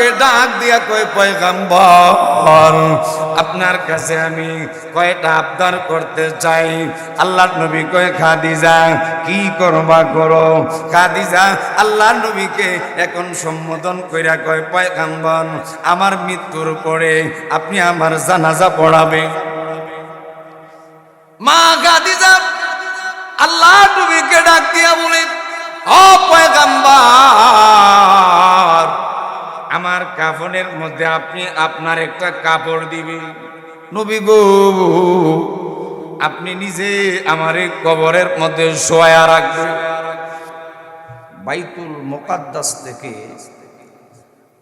নবীকে ডাক দিয়া কয়, পয়গাম্বর, আপনার কাছে আমি কয়টা আবদার করতে চাই? আল্লাহর নবী কয়, খাদিজা, কি করবা করো? খাদিজা আল্লাহর নবীকে এখন সম্বোধন কইরা কয়, পয়গাম্বর, আমার মৃত্যুর পরে আপনি আমার জানাজা পড়াবে। মা খাদিজা আল্লাহ নবীকে ডাক দিয়া বলে, ও পয়গাম্বর আমার কাফনের মধ্যে আপনি আপনার একটা কাপড় দিবেন। নবী গো, আপনি নিজে আমার এই কবরের মধ্যে শোয়া রাখবেন। বাইতুল মোকাদ্দাস থেকে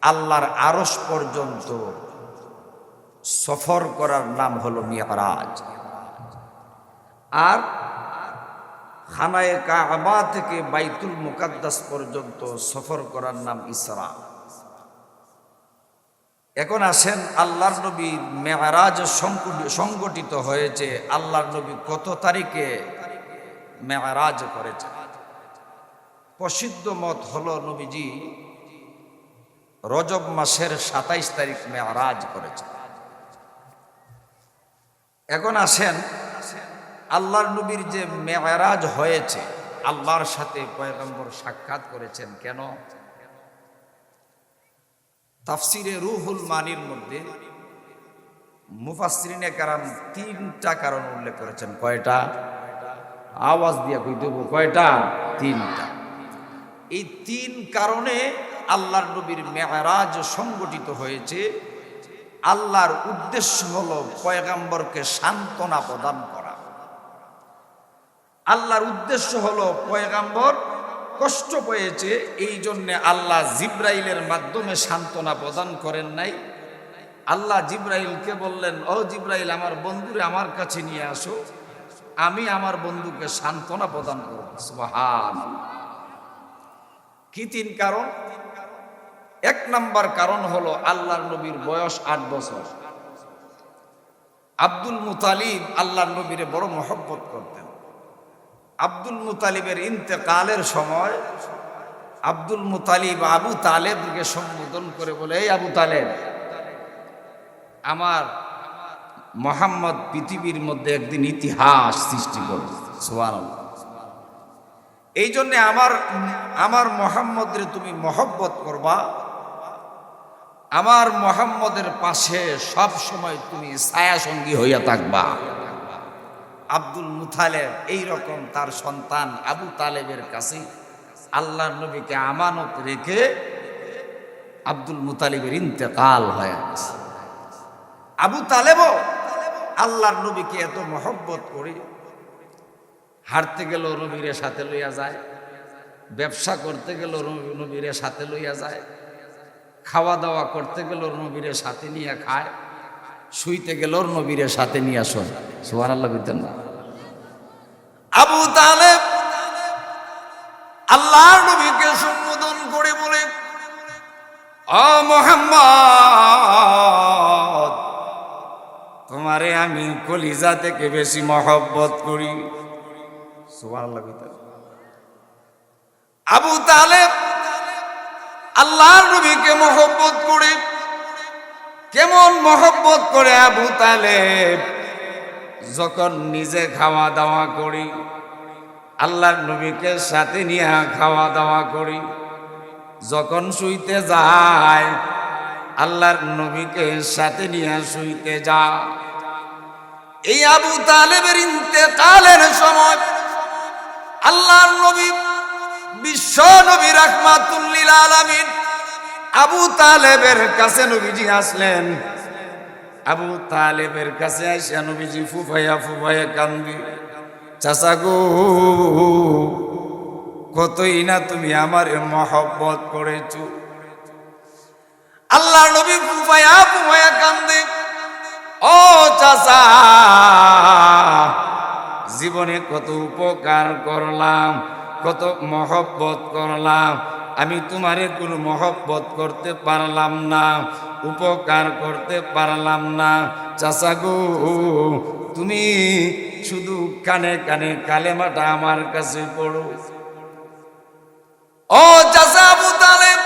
আল্লাহর আরস পর্যন্ত সফর করার নাম হলো মিয়ারাজ আর খানায় কাবা থেকে বাইতুল মোকাদ্দাস পর্যন্ত সফর করার নাম ইসরা। এখন আসেন, আল্লাহর নবী মেয়ারাজ সংগঠিত হয়েছে। আল্লাহর নবী কত তারিখে মেয়ারাজ করেছে প্রসিদ্ধ মত হল নবীজি রজব মাসের সাতাইশ তারিখ মেয়ারাজ করেছে এখন আসেন, আল্লাহর নবীর যে মেয়ারাজ হয়েছে, আল্লাহর সাথে পয়গম্বর সাক্ষাৎ করেছেন কেন? তাফসিরে রুহুল মানির মধ্যে মুফাসরিনে কারাম তিনটা কারণ উল্লেখ করেছেন। কয়টা? আওয়াজ দিয়ে কই দেবো কয়টা? তিনটা। এই তিন কারণে আল্লাহর নবীর মেয়ারাজ সংগঠিত হয়েছে। আল্লাহর উদ্দেশ্য হল পয়গাম্বরকে সান্ত্বনা প্রদান করা। আল্লাহর উদ্দেশ্য হল পয়গাম্বর কষ্ট পেয়েছে, এই জন্যে আল্লাহ জিব্রাইলের মাধ্যমে সান্ত্বনা প্রদান করেন নাই। আল্লাহ জিব্রাইলকে বললেন, ও জিব্রাইল, আমার বন্ধুরে আমার কাছে নিয়ে আসো। আমি আমার বন্ধুকে সান্ত্বনা প্রদান করব। কি তিন কারণ? এক নাম্বার কারণ হলো আল্লাহর নবীর বয়স আট বছর। আব্দুল মুতালিব আল্লাহর নবীরে বড় মহব্বত করতেন। আব্দুল মুতালিবের ইন্তেকালের সময় আব্দুল মুতালিব আবু তালেবকে সম্বোধন করে বলে, এই আবু তালেব, আমার মোহাম্মদ পৃথিবীর মধ্যে একদিন ইতিহাস সৃষ্টি করবে সোয়ান এই জন্যে আমার আমার মোহাম্মদের তুমি মহব্বত করবা। আমার মোহাম্মদের পাশে সব সময় তুমি ছায়া সঙ্গী হইয়া থাকবা। আব্দুল মুথালেব এই রকম তার সন্তান আবু তালেবের কাছে আল্লাহর নবীকে আমানত রেখে আব্দুল মুতালিবের ইন্তেকাল হয়ে গেছে। আবু তালেবও আল্লাহর নবীকে এত মহব্বত করে হাঁটতে গেল নবীরের সাথে লইয়া যায়, ব্যবসা করতে গেল নবীরের সাথে লইয়া যায়, খাওয়া দাওয়া করতে গেল নবীরের সাথে নিয়ে খায়। শুইতে গেল নবীরের সাথে নিয়ে আসো। সোহান আল্লাহ বিদ্যান আবু তালেব আল্লাহর নবীকে সম্বোধন করে বলে, অ মোহাম্মদ, তোমারে আমি কলিজা থেকে বেশি মহব্বত করি। আল্লাহ আবু তালেব আল্লাহর নবীকে মহব্বত করে কেমন মহব্বত করে আবু তালেব, যখন নিজে খাওয়া দাওয়া করি, আল্লাহর নবীকে সাথে নিয়ে খাওয়া দাওয়া করি, যখন শুইতে যায় আল্লাহর নবীকে সাথে নিয়ে শুইতে যা এই আবু তালেবের ইন্তেকালের সময় আল্লাহর নবী বিশ্ব নবী রাহমাতুল্লিল আলামিন আবু তালেবের কাছে নবীজি আসলেন। আবু তালেবের কাছে আসিয়া নবীজি ফুফাইয়া ফুফাইয়া কান্দি, চাচা গো, কতই না তুমি আমার মহব্বত করেছ? আল্লাহ নবী ফুফাইয়া ফুফাইয়া কান্দি, ও চাচা, জীবনে কত উপকার করলাম, কত মহব্বত করলাম আমি তোমারে কোনো মহব্বত করতে পারলাম না, উপকার করতে পারলাম না। চাচা গো, তুমি শুধু কানে কানে কালেমাটা আমার কাছে পড়ো। ও চাচা আবু তালেব,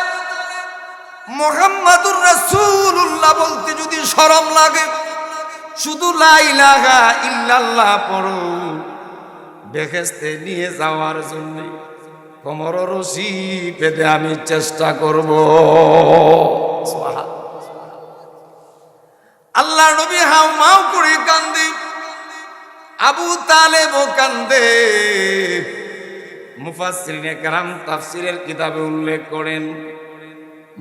মোহাম্মদুর রাসূলুল্লাহ বলতে যদি শরম লাগে, শুধু লাইলাহা ইল্লাল্লাহ পড়ো। বেহেস্তে নিয়ে যাওয়ার জন্য কোমর রশি পেতে আমি চেষ্টা করব। আল্লাহ নবী হাউ মাউ করে কান্দে। আবু তালেব কান্দে। মুফাসসিরিনে কারাম তাফসিরের কিতাবে উল্লেখ করেন,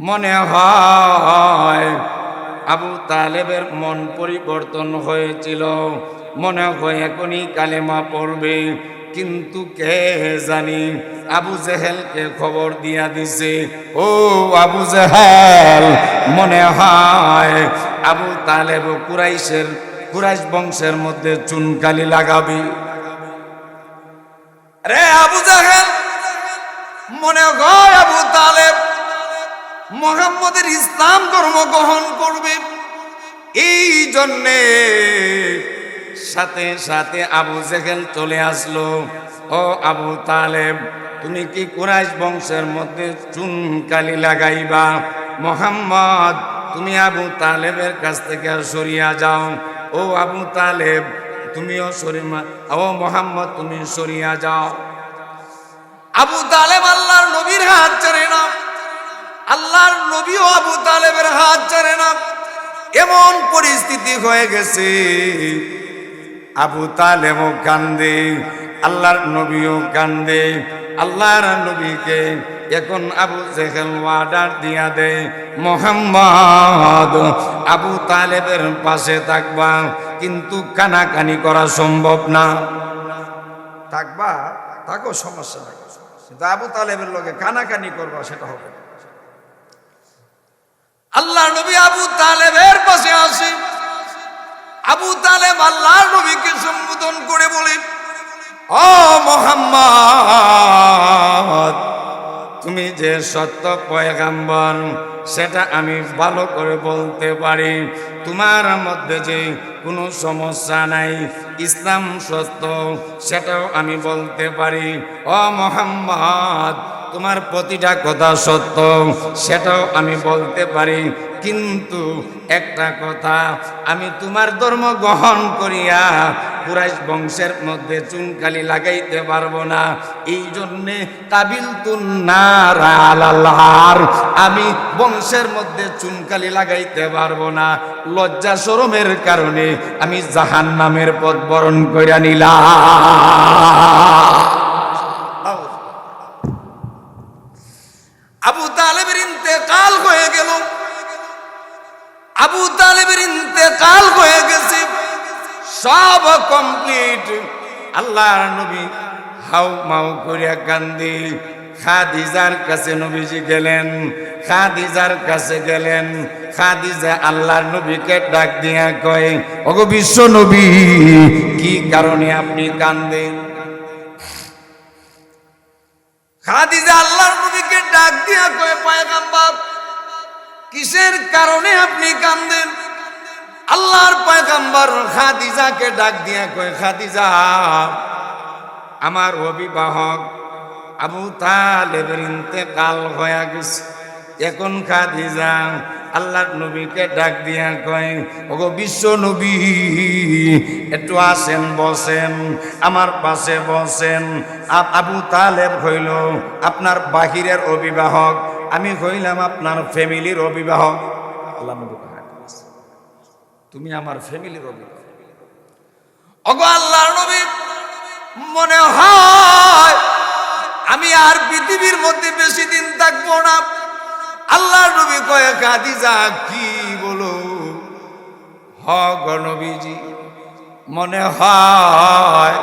মনে হয় আবু তালেবের মন পরিবর্তন হয়েছিল, মনে হয় এখনই কালেমা পড়বে। কিন্তু কে জানি? আবু জেহেলকে খবর দিয়া দিছে, ও আবু জেহেল, মনে হয় আবু তালেব কুরাইশের, কুরাইশ বংশের মধ্যে চুনকালি লাগাবি। রে আবু জাহেল, মনে হয় আবু তালেব মোহাম্মদের ইসলাম ধর্ম গ্রহণ করবে। এই জন্যে সাথে সাথে আবু জেহেল চলে আসলো। ও আবু তালেব, তুমি কি কুরাইশ বংশের মধ্যে চুনকালি লাগাইবা? মোহাম্মদ, তুমি আবু তালেবের কাছ থেকে সরিয়া যাও। ও আবু তালেব, তুমিও সরিমা ও মোহাম্মদ, তুমি সরিয়া যাও। আবু তালেব আল্লাহর নবীর হাত ছেড়ে না আল্লাহর নবীও আবু তালেবের হাত ছেড়ে না এমন পরিস্থিতি হয়ে গেছে আবু তালেবও কান্দে, আল্লাহর নবীও কান্দে, আল্লাহর নবীকে এখন আবু জেহেল ওয়ার্ডার দিয়া দে মোহাম্মদ, আবু তালেবের পাশে থাকবা, কিন্তু কানাকানি করা সম্ভব না। থাকবা? থাকো, সমস্যা নাই। কিন্তু আবু তালেবের লোকে কানাকানি করবা, সেটা হবে আল্লাহ নবী আবু তালেবের পাশে আসে আবু তালেব আল্লাহর নবীকে সম্বোধন করে বলে, ও মোহাম্মদ, তুমি যে সত্য পয়গাম্বর, সেটা আমি ভালো করে বলতে পারি। তোমার মধ্যে যে কোনো সমস্যা নাই, ইসলাম সত্য, সেটাও আমি বলতে পারি। ও মোহাম্মদ তোমার প্রতিটা কথা সত্য, সেটাও আমি বলতে পারি। কিন্তু একটা কথা, আমি তোমার ধর্ম গ্রহণ করিয়া কুরাইশ বংশের মধ্যে চুনকালি লাগাইতে পারব না। এই জন্যে কাবিল তুন্নার আমি বংশের মধ্যে চুনকালি লাগাইতে পারব না। লজ্জা শরমের কারণে আমি জাহান নামের পথ বরণ করিয়া নিলাম আবু তালেবের ইন্তেকাল হয়ে গেল আবু তালেবের ইন্তেকাল হয়ে গেছে। সব কমপ্লিট আল্লাহর নবী হাউ মাউ করিয়া কান্দি। খাদিজার কাছে নবীজি গেলেন, খাদিজার কাছে গেলেন। খাদিজা আল্লাহর নবীকে ডাক দিয়া কয়, ওগো বিশ্ব নবী, কি কারণে আপনি কান্দেন? খাদিজা আল্লাহর নবীকে ডাক দিয়া কয়ে, পায়গাম্বার কিসের কারণে আপনি কান্দেন? আল্লাহর পয়গাম্বর খাদিজাকে ডাক দিয়া কয়, খাদিজা, আমার অভিবাহক আবু তালেবের ইন্তেকাল হয়ে গেছে। এখন খাদিজা আল্লাহর নবীকে ডাক দিয়া কয়, ওগো বিশ্ব নবী, একটু আসেন, বসেন, আমার পাশে বসেন। আবু তালেব হইল আপনার বাহিরের অভিবাহক। আমি হইলাম আপনার ফ্যামিলির অভিবাহক আল্লাহ "হ্যাঁ। তুমি আমার ফ্যামিলির অভিভাবক অগো আল্লাহর নবী, মনে হয় আমি আর পৃথিবীর মধ্যে বেশি দিন থাকব না। আল্লাহর নবী কয়ে, খাদিজা, কি বলো? হ গণবীজি মনে হয়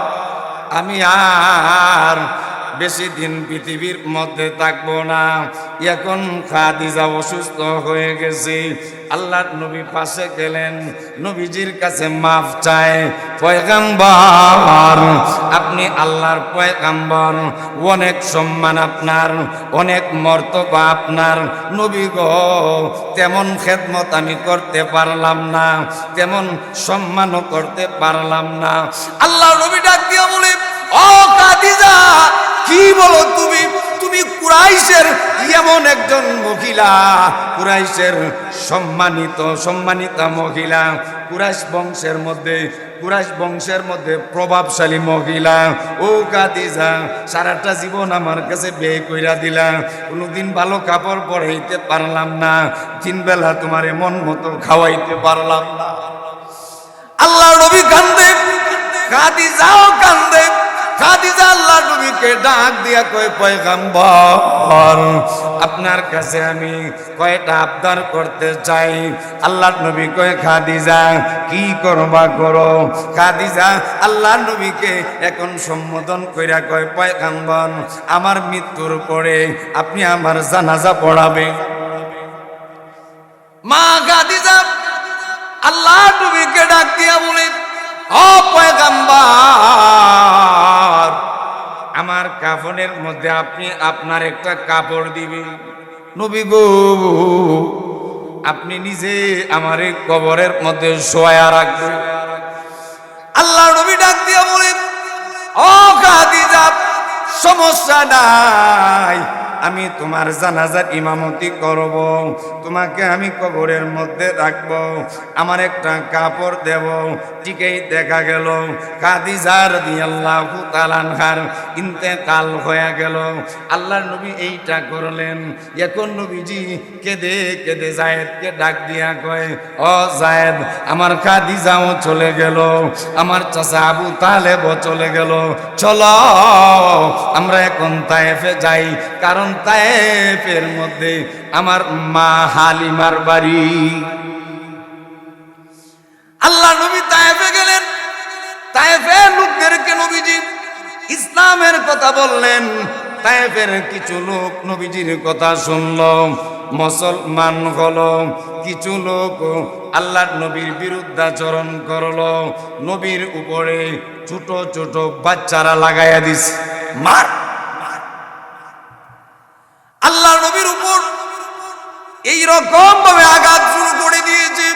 আমি আর বেশি দিন পৃথিবীর মধ্যে থাকব না। এখন খাদিজা অসুস্থ হয়ে গেছে। আল্লাহর নবী পাশে গেলেন, নবীজির কাছে মাফ চায়। পয়গাম্বর, আপনি আল্লাহর পয়গাম্বর, অনেক সম্মান আপনার, অনেক মর্তবা আপনার। নবী গো, তেমন খেদমত আমি করতে পারলাম না, তেমন সম্মানও করতে পারলাম না। আল্লাহ নবী ডাক দিয়া বলে, ও কাদিজা কি বলো তুমি? তুমি কুরাইশের এমন একজন মহিলা। কুরাইশের সম্মানিত, সম্মানিতা মহিলা। কুরাইশ বংশের মধ্যে, কুরাইশ বংশের মধ্যে প্রভাবশালী মহিলা। ও কাদিজা, সারাটা জীবন আমার কাছে বে কইরা দিলা। কোনোদিন ভালো কাপড় পরাইতে পারলাম না। তিন বেলা তোমার মন মতো খাওয়াইতে পারলাম না। আল্লাহ নবী কান্দে, কাদিজাও কান্দে। খাদিজা আল্লাহ নবীকে ডাক দিয়া কয়, পয়গাম্বর, আপনার কাছে আমি কয়টা আবদার করতে চাই? আল্লাহ নবী কয়, খাদিজা, কি করবা করো? খাদিজা আল্লাহ নবীকে এখন সম্বোধন কইরা কয়, পয়গাম্বর, আমার মৃত্যুর পরে আপনি আমার জানাজা পড়াবেন। মা খাদিজা আল্লাহ নবীকে ডাক দিয়া বলে পয়গাম্বার আমার কাফনের মধ্যে আপনি আপনার একটা কাপড় দিবেন। নবী গো, আপনি নিজে আমার এই কবরের মধ্যে শোয়া রাখবেন। আল্লাহ নবী ডাক দিয়া বলে ও খাদিজা সমস্যা নাই। আমি তোমার জানাজার ইমামতি করব, তোমাকে আমি কবরের মধ্যে রাখব, আমার একটা কাপড় দেব। ঠিকই দেখা গেল কাদিজার দিয়াল্লাহু তালানহার ইন্তেকাল হয়ে গেল। আল্লাহর নবী এইটা করলেন। এখন নবীজি কেঁদে কেঁদে জায়েদকে ডাক দিয়া কয় অ জায়েদ, আমার কাদিজাও চলে গেল, আমার চাচা আবু তালেবও চলে গেল। চলো আমরা এখন তায়েফে যাই, কারণ তায়েফের মধ্যে আমার মা হালিমার বাড়ি। আল্লাহ নবী তায়েফে গেলেন। তায়েফের লোকদেরকে নবীজি ইসলামের কথা বললেন। তায়েফের কিছু লোক নবীজির কথা শুনল, মুসলমান হলো। কিছু লোক আল্লাহর নবীর বিরুদ্ধাচরণ করল, নবীর উপরে ছোট ছোট বাচ্চারা লাগাইয়া দিস মার আল্লাহ নবীর উপর এই রকম ভাবে আঘাত শুরু করে দিয়েছে।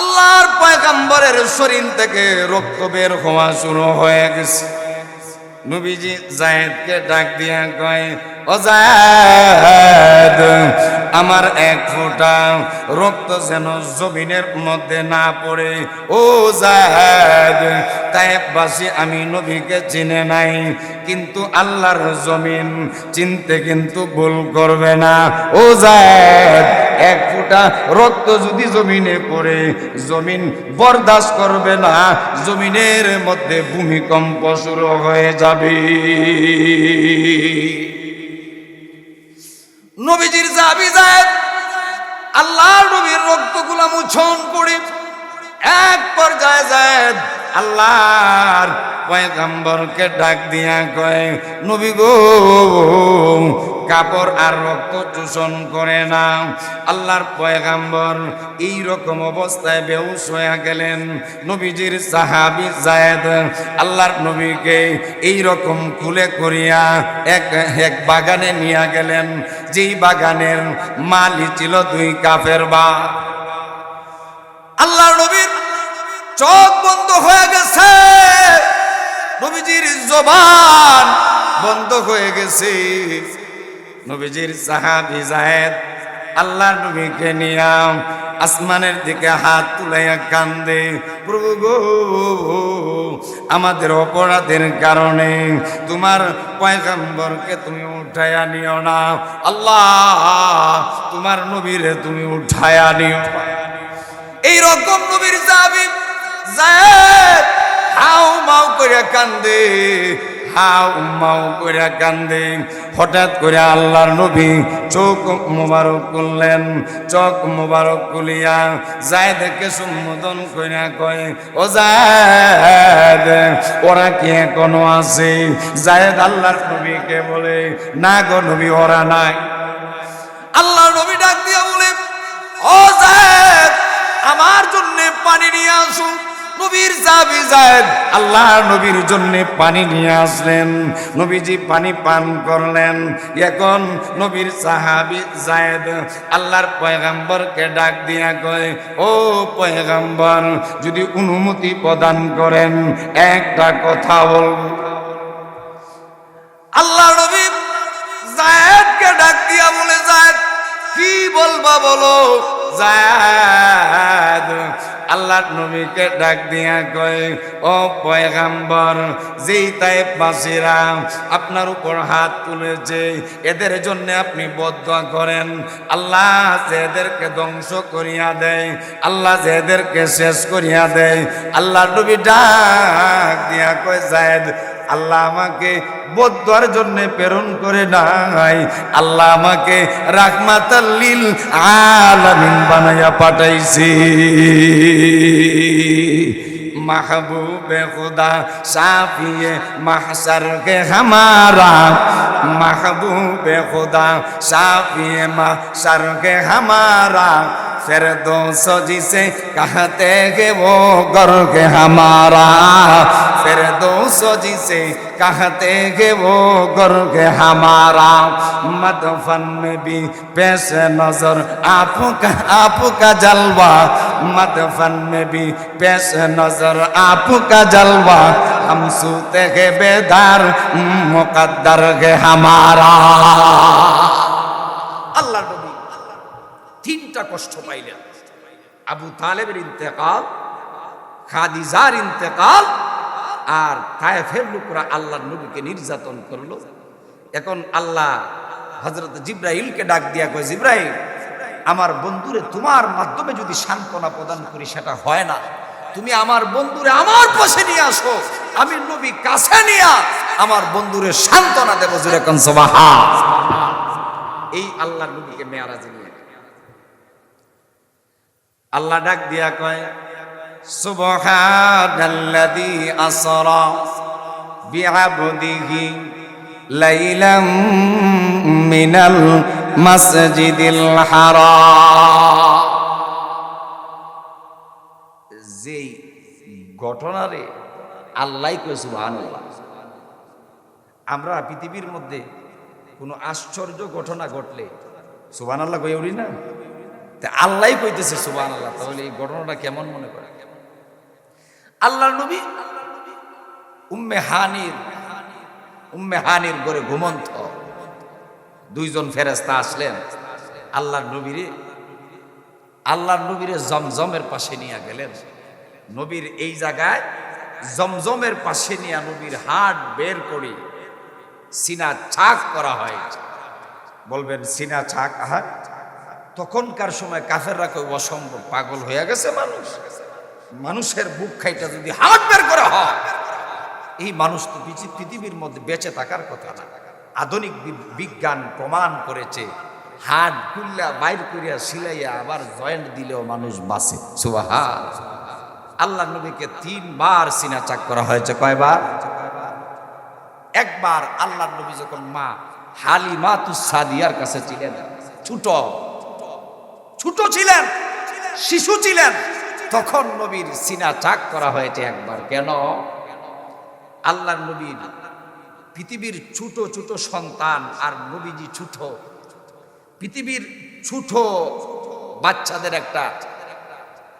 আল্লাহর পয়গাম্বরের শরীর থেকে রক্ত বের হওয়া শুরু হয়ে গেছে। নবীজি জায়েদকে ডাক দিয়া কয় ও জায়েদ আমার এক ফোঁটা রক্ত যেন জমিনের মধ্যে না পড়ে। ও জায়েদ, তায়েববাসী আমি নবীকে চিনে নাই, কিন্তু আল্লাহর জমিন চিনতে কিন্তু ভুল করবে না। ও জায়েদ, এক ফোঁটা রক্ত যদি জমিনে পড়ে, জমিন বরদাস্ত করবে না, জমিনের মধ্যে ভূমিকম্প শুরু হয়ে যাবে। নবীজির জাবি যায়। আল্লাহ নবীর রক্তগুলা মুছন করে এক পর্যায়ে যায়। আল্লাহর পয়গম্বরকে ডাক দিয়া কয়, নবী গো কাপড় আর রক্ত চোষণ করে না। আল্লাহর পয়গাম্বর এই রকম অবস্থায় বেউস হয়ে গেলেন। নবীজির সাহাবি জায়েদ আল্লাহর নবীকে এই রকম খুলে করিয়া এক এক বাগানে নিয়ে গেলেন। যেই বাগানের মালি ছিল দুই কাফের বা। আল্লাহর নবীর চোখ বন্ধ হয়ে গেছে। নবীজির জবান বন্ধ হয়ে গেছে। নবীজির সাহাবি জাহেদ আল্লাহ নবীকে নিয়াম আসমানের দিকে হাত তুলাইয়া কান্দে, প্রভু গো, আমাদের অপরাধের কারণে তোমার পয়গম্বরকে তুমি উঠাইয়া নিও না। আল্লাহ, তোমার নবীরে তুমি উঠাইয়া নিও। এই রকম নবীর যাবি যায় হাউ মাউ করে কান্দে। হাউ মাউ করে কান্দে। হঠাৎ করে আল্লাহর নবী চোখ মোবারক করলেন চোখ মোবারক কুলিয়া যায় দেখে সম্বোধন কইরা কয়, ও জায়দ ওরা কি এখনও আছে? জায়দ আল্লাহর নবীকে বলে, না গো নবী, ওরা নাই। আল্লাহ নবী ডাক দিয়া বলে, ও জায়দ আমার জন্য পানি নিয়ে আসুন নবীর জাবি জায়দ আল্লাহ নবীর জন্য পানি নিয়ে আসলেন। নবীজি পানি পান করলেন। এখন নবীর সাহাবি জায়দ আল্লাহর পয়গাম্বরকে ডাক দিয়া কয়, ও পয়গাম্বর, যদি অনুমতি প্রদান করেন, একটা কথা বলব আল্লাহ নবী জায়দকে ডাক দিয়া বলে যায় কি বলবা বলো? জায়দ আল্লাহ নবীকে ডাক দিয়া কয়, ও পয়গাম্বর, যেই তাই বাসিরা আপনার উপর হাত তুলেছে, এদের জন্য আপনি বদ্ধ করেন। আল্লাহ যে এদেরকে ধ্বংস করিয়া দেয়, আল্লাহ যে এদেরকে শেষ করিয়া দেয় আল্লাহ নবী ডাক দিয়া কয়, জায়দ আল্লাহ আমাকে বদুয়ার জন্য প্রেরণ করে নাই আল্লাহ আমাকে রাহমাতাল্লিল আলামিন বানাইয়া পাঠাইছি महबूब खुदा साफिए महसर के हमारा महबूब खुदा साफिए महसर के हमारा फिर दो सौ जिसे कहते हैं वो घर के हमारा फिर दो सौ जिसे कहते हैं वो घर के हमारा मदफन में भी पेश नजर आपका आपका जलवा मदफन में भी पेश नजर आपका जलवा हम सूते के बेदार मुकद्दर के हमारा আল্লাহ নবী তিনটা কষ্ট পাইলেন আবু তালেবের ইন্তেকাল খাদিজার ইন্তেকাল আর তায়েফের লোকরা আল্লাহ নবীকে নির্যাতন করল। এখন আল্লাহ হজরত জিব্রাইলকে ডাক দিয়া কয়, জিব্রাইল, আমার বন্ধুরে তোমার মাধ্যমে যদি সান্ত্বনা প্রদান করি সেটা হয় না। তুমি আমার বন্ধুরে আমার পাশে নিয়ে আসো। আমি নবী কাছে নিয়ে আমার বন্ধুরে সান্ত্বনা দেব জুড়ে কনসবাহা এই আল্লাহ নবীকে মেয়ারাজে নিয়ে। আল্লাহ ডাক দিয়া কয় সুবহানাল্লাযী আসরা বিআবদিহি লাইলাম মিনাল মাসজিদিল হারাম। যেই ঘটনারে আল্লাহ কয়ে সুবহানাল্লাহ। আমরা পৃথিবীর মধ্যে কোনো আশ্চর্য ঘটনা ঘটলে সুবহান আল্লাহ কই উড়ি না? তা আল্লাহ কইতেছে সুবহান আল্লাহ তাহলে এই ঘটনাটা কেমন মনে করে আল্লাহ নবী? উম্মে হানির উম্মে হানির ঘরে ঘুমন্ত। দুইজন ফেরেস্তা আসলেন। আল্লাহ নবীরে, আল্লাহর নবীরে জমজমের পাশে নিয়ে গেলেন। নবীর এই জায়গায় জমজমের পাশে নিয়ে নবীর হাট বের করে সিনা ছাক করা হয়। বলবেন, সিনা ছাক আহার তখনকার সময় কাফেররা কেউ অসম্ভব, পাগল হয়ে গেছে মানুষ। মানুষের বুক খাইটা যদি হাট বের করা হয়, এই মানুষ তো পৃথি- পৃথিবীর মধ্যে বেঁচে থাকার কথা না। আধুনিক বিজ্ঞান প্রমাণ করেছে হাট খুললা বাইর করিয়া সিলাইয়া আবার জয়েন্ট দিলেও মানুষ সুবাহা আল্লাহ নবীকে তিনবার সিনা চাক করা হয়েছে, কয়বার? একবার আল্লাহ নবী যখন মা হালি হালিমা তুসাদিয়ার কাছে ছিলেন, ছোট ছোট ছিলেন, শিশু ছিলেন তখন নবীর সিনা চাক করা হয়েছে একবার। কেন? আল্লাহ নবীর পৃথিবীর ছোট ছোট সন্তান আর নবীজি ছোট। পৃথিবীর ছোট বাচ্চাদের একটা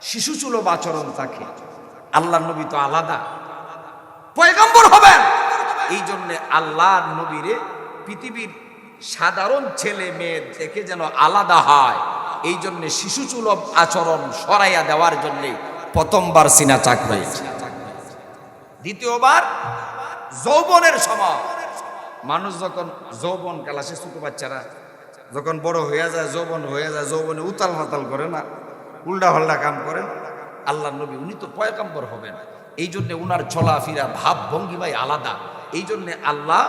শিশু সুলভ আচরণ থাকে। আল্লাহ নবী তো আলাদা। পয়গম্বর হবেন। এই জন্য আল্লাহ নবীরে পৃথিবীর সাধারণ ছেলে মেয়ে থেকে যেন আলাদা হয়। এই জন্য শিশু সুলভ আচরণ সরাইয়া দেওয়ার জন্য প্রথমবার সিনা চাক হয়েছে। দ্বিতীয়বার যৌবনের সময়। মানুষ যখন যৌবন, কাল আসে ছোট বাচ্চারা যখন বড় হয়ে যায়, যৌবন হয়ে যায়, যৌবনে উতাল হাতাল করে না উল্টা হল্টা কাম করেন আল্লাহ নবী উনি তো পয়কাম্বর হবেন। এই জন্যে উনার চলাফেরা ভাব ভঙ্গিমাই আলাদা। এই জন্যে আল্লাহ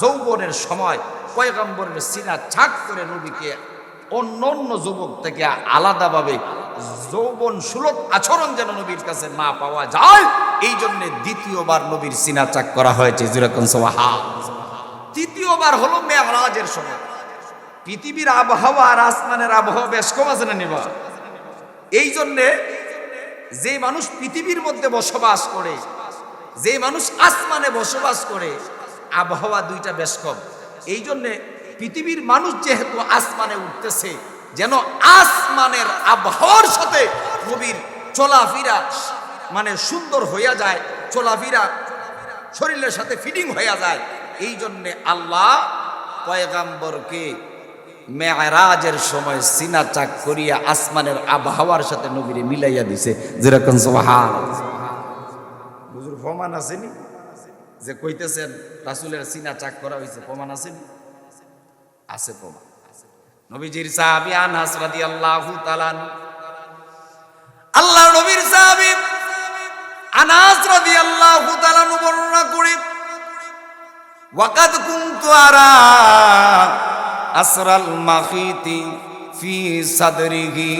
যৌবনের সময় পয়গাম্বরের সিনা ছাক করে নবীকে অন্য অন্য যুবক থেকে আলাদাভাবে যৌবন সুলভ আচরণ যেন নবীর কাছে না পাওয়া যায় এই জন্য দ্বিতীয়বার নবীর সিনা চাক করা হয়েছে। যেরকম তৃতীয়বার হলো মেহরাজের সময়। পৃথিবীর আবহাওয়া আর আসমানের আবহাওয়া বেশ কম আছে না নিবা? এই জন্যে যে মানুষ পৃথিবীর মধ্যে বসবাস করে, যে মানুষ আসমানে বসবাস করে, আবহাওয়া দুইটা বেশ কম। এই জন্যে পৃথিবীর মানুষ যেহেতু আসমানে উঠতেছে, যেন আসমানের আবহাওয়ার সাথে নবীর চলাফেরা মানে সুন্দর হইয়া যায়, চলাফেরা শরীরের সাথে ফিটিং হইয়া যায়, এই জন্যে আল্লাহ পয়গাম্বরকে মেয়েরাজের সময় সিনা চাক করিয়া আসমানের আবহাওয়ার সাথে নবীরে মিলাইয়া দিছে। যেরকম প্রমাণ আসেনি যে কইতেছেন, রাসুলের সিনা চাক করা হয়েছে প্রমাণ আসেনি আছে প্রমাণ। নবীজির সাহাবি আনাস রাদিয়াল্লাহু তাআলা আল্লাহ নবীর সাহাবি আনাস রাদিয়াল্লাহু তাআলা বর্ণনা করে, ওয়াকাদ কুনতু আরা আসরাল মাখিতি ফি সাদরিহি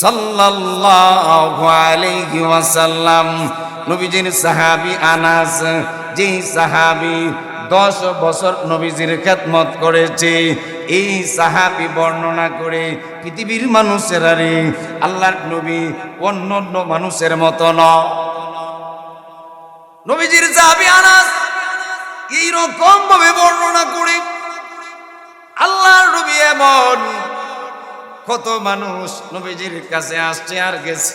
সাল্লাল্লাহু আলাইহি ওয়াসাল্লাম। নবীজির সাহাবী আনাস, যেই সাহাবী দশ বছর নবীজির খেদমত করেছে। এই সাহাবি বর্ণনা করে পৃথিবীর মানুষেরা রে, আল্লাহর নবী অন্য অন্য মানুষের মতো নবীজির সাহাবি আনাস এইরকম ভাবে বর্ণনা করে, আল্লাহর নবী এমন কত মানুষ নবীজির কাছে আসছে আর গেছে।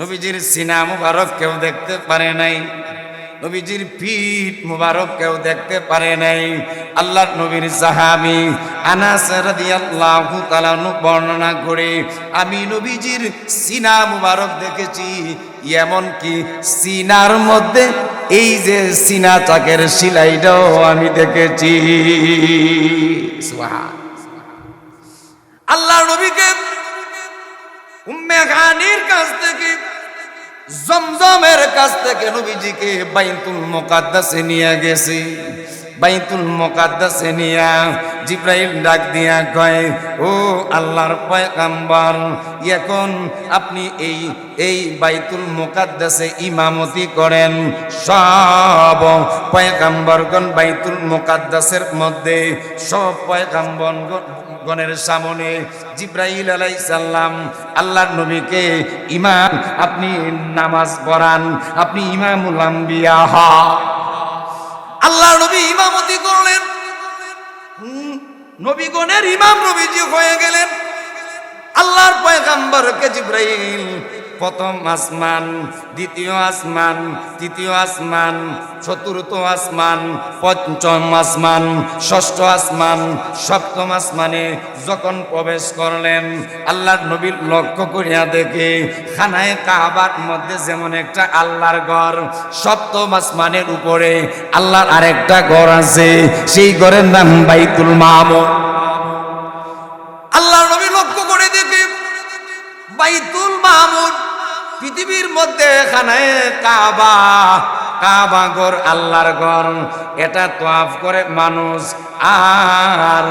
নবীজির সিনা মুবারক কেউ দেখতে পারে নাই। নবীজির পিঠ মুবারক কেউ দেখতে পারে নাই। আল্লাহর নবীর সাহাবি আনাস রাদিয়াল্লাহু তাআলা বর্ণনা করে, আমি নবীজির সিনা মুবারক দেখেছি। এমন কি সিনার মধ্যে এই যে সিনা চাকের সিলাইটাও আমি দেখেছি। আল্লাহ নবীকে উম্মে খানির কাছ থেকে জমজমের কাছ থেকে নবীজিকে বাইতুল মুকাদ্দাসে নিয়ে গেছে। বাইতুল মুকাদ্দাসে নিয়া জিব্রাইল ডাক দিয়া কয়, ও আল্লাহর পয়গাম্বর, এখন আপনি এই এই বাইতুল মুকাদ্দাসে ইমামতি করেন। সব পয়গাম্বরগণ বাইতুল মোকাদ্দাসের মধ্যে, সব পয়গাম্বরগণ গণের সামনে জিব্রাইল আলাই সাল্লাম আল্লাহর নবীকে, ইমাম, আপনি নামাজ পড়ান, আপনি ইমামুল আম্বিয়া হ আল্লাহর নবী ইমামতি করলেন। নবীগণের ইমাম নবীজি হয়ে গেলেন। আল্লাহর পয়গাম্বরকে জিব্রাইল প্রথম আসমান, দ্বিতীয় আসমান, তৃতীয় আসমান, চতুর্থ আসমান, পঞ্চম আসমান, ষষ্ঠ আসমান, সপ্তম আসমানে যখন প্রবেশ করলেন, আল্লাহর নবীর লক্ষ্য করিয়া দেখে খানায় কাহাবার মধ্যে যেমন একটা আল্লাহর ঘর, সপ্তম আসমানের উপরে আল্লাহর আরেকটা ঘর আছে, সেই ঘরের নাম বাইতুল মামুর আল্লাহর নবী বাইতুল মামুর পৃথিবীর মধ্যে খানায় কাবা কাবা ঘর আল্লাহর ঘর। এটা তোয়াফ করে মানুষ। আর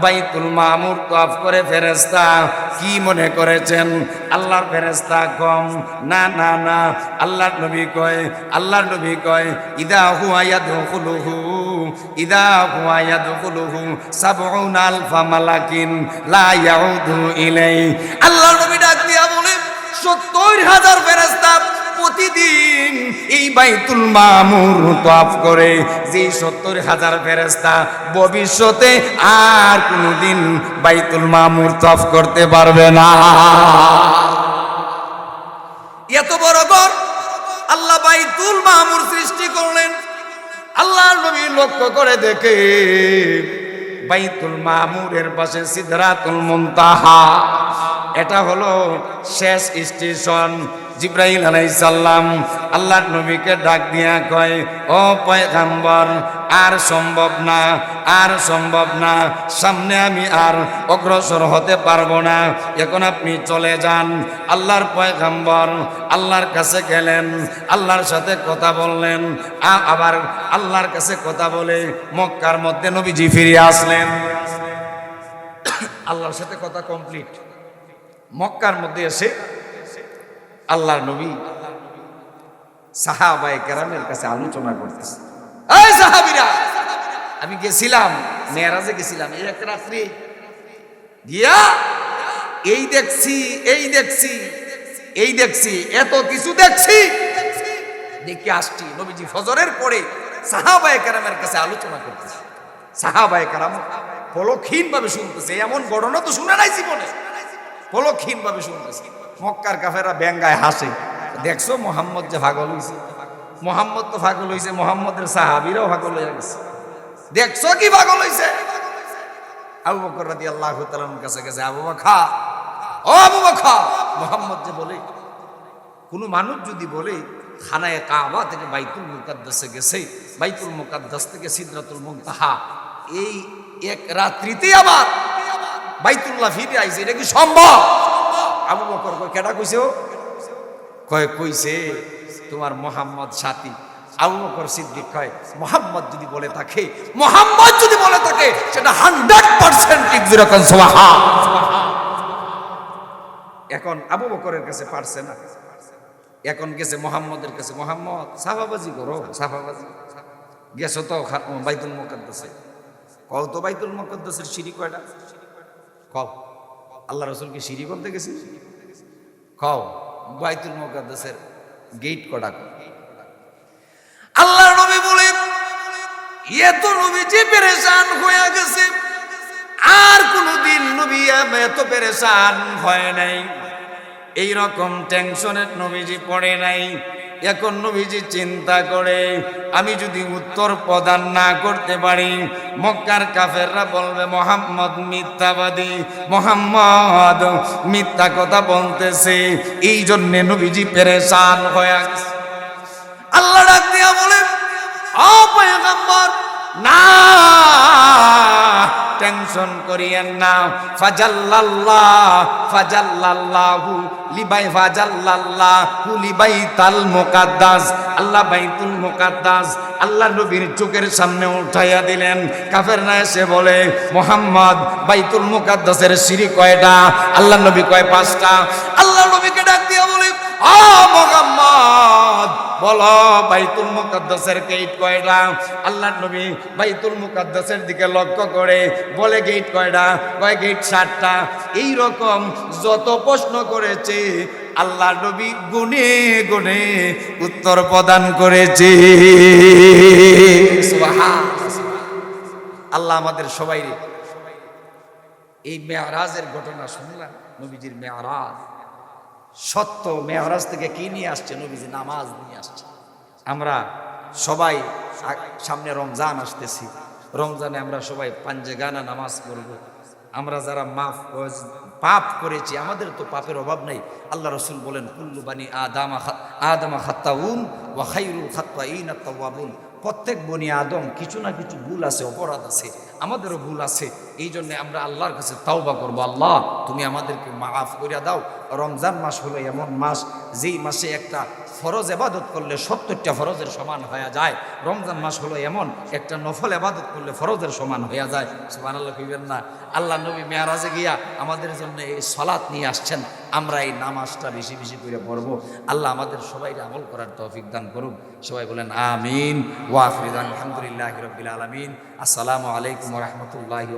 বাইতুল মামুর তোয়াফ করে ফেরেস্তা কি মনে করেছেন? আল্লাহর ফেরেস্তা কম? না না না। আল্লাহর নবী কয়, আল্লাহর নবী কয়, ইদা হুয়া ইয়াদখুলুহু। ইদা হুয়া ইয়াদখুলুহু সাবউনা আলফা মালাকিন লা ইয়াউদু ইলাই নবী ডাক দিয়া বলে, সত্তর হাজার ফেরেস্তা প্রতিদিন এই বাইতুল মামুর করে। যে সত্তর হাজার ফেরেস্তা ভবিষ্যতে আর কোনোদিন বাইতুল মামুর তফ করতে পারবে না। এত বড় ঘর, আল্লাহ বাইতুল মামুর সৃষ্টি করলেন। আল্লাহর নবী লক্ষ্য করে দেখে বাইতুল মামুরের পাশে সিদ্ধরাতুল মুনতাহা। এটা হলো শেষ স্টেশন জিব্রাহিল আলাইসাল্লাম আল্লাহর নবীকে ডাক দিয়া কয়, ও পয়গাম্বর আর সম্ভব না, আর সম্ভব না। সামনে আমি আর অগ্রসর হতে পারব না। এখন আপনি চলে যান। আল্লাহর পয়গাম্বর আল্লাহর কাছে গেলেন, আল্লাহর সাথে কথা বললেন আবার আল্লাহর কাছে কথা বলে মক্কার মধ্যে নবীজি ফিরে আসলেন। আল্লাহর সাথে কথা কমপ্লিট। মক্কার মধ্যে এসে আল্লাহর নবী, সাহাবায়ে কেরামের কাছে আলোচনা করতেছে। এই সাহাবীরা, আমি গেছিলাম, মেয়েরাজে গেছিলাম, এই এক রাত্রি। গিয়া, এই দেখছি এই দেখছি এই দেখছি, এত কিছু দেখছি। দেখে আসছি, নবীজি ফজরের পরে সাহাবায়ে কেরামের কাছে আলোচনা করতেছে। সাহাবায়ে কেরাম পলক্ষীন ভাবে শুনতেছে, এমন ঘটনা তো শুনে নাই জীবনে। পলক্ষীন ভাবে শুনতেছে। মক্কার কাফেরা ব্যঙ্গায় হাসে, দেখছ মোহাম্মদ যে পাগল হইছে? মোহাম্মদ তো পাগল হইছে, মোহাম্মদের সাহাবিরাও পাগল হয়ে গেছে। দেখছ কি পাগল হইছে? আবু বকর রাদি আল্লাহ কাছে গেছে, আবু বখা ও আবু বখা মোহাম্মদ যে বলে, কোনো মানুষ যদি বলে খানায় কাবা থেকে বাইতুল মুকাদ্দাসে গেছে, বাইতুল মুকাদ্দাস থেকে সিদরাতুল মুনতাহা, এই এক রাত্রিতে আবার বাইতুল্লাহ ফিরে আইছে, এটা কি সম্ভব? আবু বকর কয়, কেডা কইছে কয়, কইছে তোমার মোহাম্মদ সাথী। আবু বকর সিদ্দিক কয়, মোহাম্মদ যদি বলে থাকে, মোহাম্মদ যদি বলে থাকে, সেটা হান্ড্রেড পার্সেন্ট এখন আবু বকরের কাছে পারছে না। এখন গেছে মোহাম্মদের কাছে, মোহাম্মদ, সাফাবাজি করো, সাফাবাজি গেছো তো বাইতুল মুকাদ্দাসে। কও তো বাইতুল মুকাদ্দাসের সিঁড়ি কয়টা? কও। আল্লাহ রসুলকে সিঁড়ি করতে গেছি? কও, বাইতুল মুকাদ্দাসের গেট কটা আল্লাহ নবী বলেন ইয়ে তো নবী যে পেরেশান হয়ে গেছে। আর কোনদিন নবী এত পেরেশান হয় নাই। এইরকম টেনশনের নবীজি পড়ে নাই। এখন নবীজি চিন্তা করে, আমি যদি উত্তর প্রদান না করতে পারি, মক্কার কাফেররা বলবে, মোহাম্মদ মিথ্যাবাদী, মোহাম্মদ মিথ্যা কথা বলতেছে। এই জন্যে নবীজি পেরেশান হয়ে আল্লাহ ডাক দিয়া বলেন না, টেনশন করিয়েন না। ফাজাল্লাল্লাহ, ফাজাল্লাল্লাহু লিবাই ফাজাল্লাল্লাহু লিবাইতাল মুকাদ্দাস। আল্লাহ বাইতুল মুকাদ্দাস, আল্লাহ নবীর চোখের সামনে উঠাইয়া দিলেন। কাফের না এসে বলে, মোহাম্মদ, বাইতুল মুকাদ্দাসের সিঁড়ি কয়টা? আল্লাহ নবী কয়, পাঁচটা। আল্লাহ নবীকে ডাক দিয়া বলে বলো যত প্রশ্ন করেছে আল্লাহ নবী গুনে গুনে উত্তর প্রদান করেছে। আল্লাহ আমাদের সবাই এই মেয়ারাজের ঘটনা শুনলাম, নবীজির মেয়ারাজ। সত্য মেহরাজ থেকে কি নিয়ে আসছে? নবীজি নামাজ নিয়ে আসছে। আমরা সবাই সামনে রমজান আসতেছি। রমজানে আমরা সবাই পাঞ্জে গানা নামাজ করব আমরা যারা মাফ পাপ করেছি, আমাদের তো পাপের অভাব নাই। আল্লাহ রসুল বলেন, কুল্লু বানি আদামা আদামা খাত্তাউন ওয়া খাইরুল খাত্তাইন আত্তাওয়াবুন প্রত্যেক বনি আদম কিছু না কিছু ভুল আছে, অপরাধ আছে, আমাদেরও ভুল আছে। এই জন্যে আমরা আল্লাহর কাছে তাওবা করব, আল্লাহ তুমি আমাদেরকে মাফ করিয়া দাও। রমজান মাস হলো এমন মাস, যেই মাসে একটা ফরজ এবাদত করলে সত্তরটা ফরজের সমান হয়ে যায়। রমজান মাস হলো এমন, একটা নফল এবাদত করলে ফরজের সমান হয়ে যায়। সুবান আল্লাহ কইবেন না, আল্লাহ নবী মেয়ারাজে গিয়া আমাদের জন্য এই সলাৎ নিয়ে আসছেন। আমরা এই নামাজটা বেশি বেশি করে পড়ব। আল্লাহ আমাদের সবাই আমল করার তৌফিক দান করুক। সবাই বলেন আমিন। ওয়াফরিদান আলহামদুলিল্লাহ রবিল আলমিন। আসসালামু আলাইকুম রহমতুল্লাহ